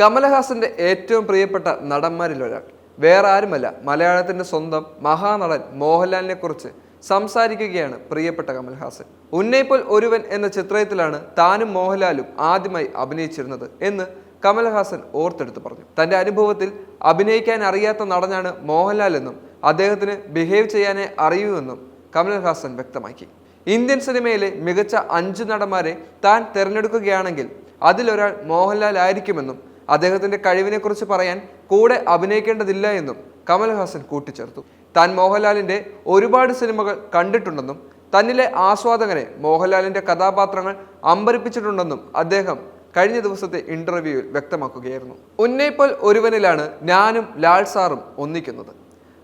കമലഹാസന്റെ ഏറ്റവും പ്രിയപ്പെട്ട നടന്മാരിൽ ഒരാൾ. വേറെ ആരുമല്ല മലയാളത്തിന്റെ സ്വന്തം മഹാനടൻ മോഹൻലാലിനെ കുറിച്ച് സംസാരിക്കുകയാണ് പ്രിയപ്പെട്ട കമൽഹാസൻ ഉന്നയിപ്പോൾ ഒരുവൻ എന്ന ചിത്രത്തിലാണ് താനും മോഹൻലാലും ആദ്യമായി അഭിനയിച്ചിരുന്നത് എന്ന് കമൽഹാസൻ ഓർത്തെടുത്ത് പറഞ്ഞു. തന്റെ അനുഭവത്തിൽ അഭിനയിക്കാൻ അറിയാത്ത നടനാണ് മോഹൻലാൽ എന്നും അദ്ദേഹത്തിന് ബിഹേവ് ചെയ്യാനേ അറിയൂ എന്നും കമൽഹാസൻ വ്യക്തമാക്കി. ഇന്ത്യൻ സിനിമയിലെ മികച്ച അഞ്ച് നടന്മാരെ താൻ തിരഞ്ഞെടുക്കുകയാണെങ്കിൽ അതിലൊരാൾ മോഹൻലാൽ ആയിരിക്കുമെന്നും അദ്ദേഹത്തിന്റെ കഴിവിനെക്കുറിച്ച് പറയാൻ കൂടെ അഭിനയിക്കേണ്ടതില്ല എന്നും കമൽഹാസൻ കൂട്ടിച്ചേർത്തു. താൻ മോഹൻലാലിന്റെ ഒരുപാട് സിനിമകൾ കണ്ടിട്ടുണ്ടെന്നും തന്നിലെ ആസ്വാദകനെ മോഹൻലാലിന്റെ കഥാപാത്രങ്ങൾ അമ്പരിപ്പിച്ചിട്ടുണ്ടെന്നും അദ്ദേഹം കഴിഞ്ഞ ദിവസത്തെ ഇന്റർവ്യൂവിൽ വ്യക്തമാക്കുകയായിരുന്നു. ഉന്നയിപ്പോൾ ഒരുവനിലാണ് ഞാനും ലാൽ സാറും ഒന്നിക്കുന്നത്.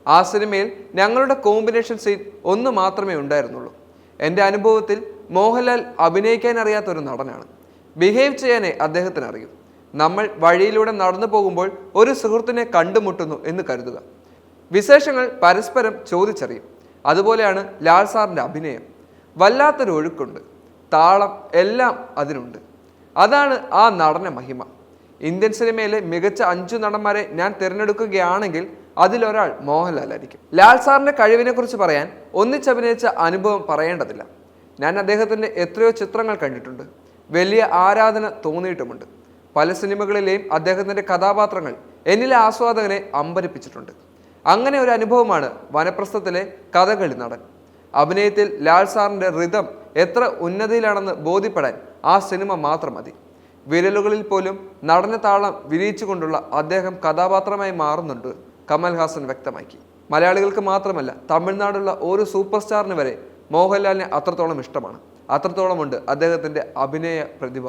ആ സിനിമയിൽ ഞങ്ങളുടെ കോമ്പിനേഷൻ സീൻ ഒന്ന് മാത്രമേ ഉണ്ടായിരുന്നുള്ളൂ. എന്റെ അനുഭവത്തിൽ മോഹൻലാൽ അഭിനയിക്കാൻ അറിയാത്ത ഒരു നടനാണ്. ബിഹേവ് ചെയ്യാനേ അദ്ദേഹത്തിന് അറിയൂ നമ്മൾ വഴിയിലൂടെ നടന്നു പോകുമ്പോൾ ഒരു സുഹൃത്തിനെ കണ്ടുമുട്ടുന്നു എന്ന് കരുതുക. വിശേഷങ്ങൾ പരസ്പരം ചോദിച്ചറിയും. അതുപോലെയാണ് ലാൽ സാറിന്റെ അഭിനയം. വല്ലാത്തൊരു ഒഴുക്കുണ്ട്. താളം എല്ലാം അതിനുണ്ട്. അതാണ് ആ നടന മഹിമ. ഇന്ത്യൻ സിനിമയിലെ മികച്ച അഞ്ചു നടന്മാരെ ഞാൻ തിരഞ്ഞെടുക്കുകയാണെങ്കിൽ അതിലൊരാൾ മോഹൻലാലായിരിക്കും ലാൽ സാറിന്റെ കഴിവിനെ കുറിച്ച് പറയാൻ ഒന്നിച്ചഭിനയിച്ച അനുഭവം പറയേണ്ടതില്ല. ഞാൻ അദ്ദേഹത്തിന്റെ എത്രയോ ചിത്രങ്ങൾ കണ്ടിട്ടുണ്ട്. വലിയ ആരാധന തോന്നിയിട്ടുമുണ്ട്. പല സിനിമകളിലെയും അദ്ദേഹത്തിന്റെ കഥാപാത്രങ്ങൾ എന്നിലെ ആസ്വാദകനെ അമ്പരിപ്പിച്ചിട്ടുണ്ട്. അങ്ങനെ ഒരു അനുഭവമാണ് വനപ്രസ്ഥത്തിലെ കഥകളി നടൻ. അഭിനയത്തിൽ ലാൽ സാറിന്റെ റിതം എത്ര ഉന്നതിയിലാണെന്ന് ബോധ്യപ്പെടാൻ ആ സിനിമ മാത്രം മതി. വിരലുകളിൽ പോലും നടന താളം വിരിയിച്ചുകൊണ്ടുള്ള അദ്ദേഹം കഥാപാത്രമായി മാറുന്നുണ്ട് കമൽഹാസൻ വ്യക്തമാക്കി. മലയാളികൾക്ക് മാത്രമല്ല തമിഴ്നാടുള്ള ഒരു സൂപ്പർ സ്റ്റാറിന് വരെ മോഹൻലാലിനെ അത്രത്തോളം ഇഷ്ടമാണ്. അത്രത്തോളമുണ്ട് അദ്ദേഹത്തിന്റെ അഭിനയ പ്രതിഭ.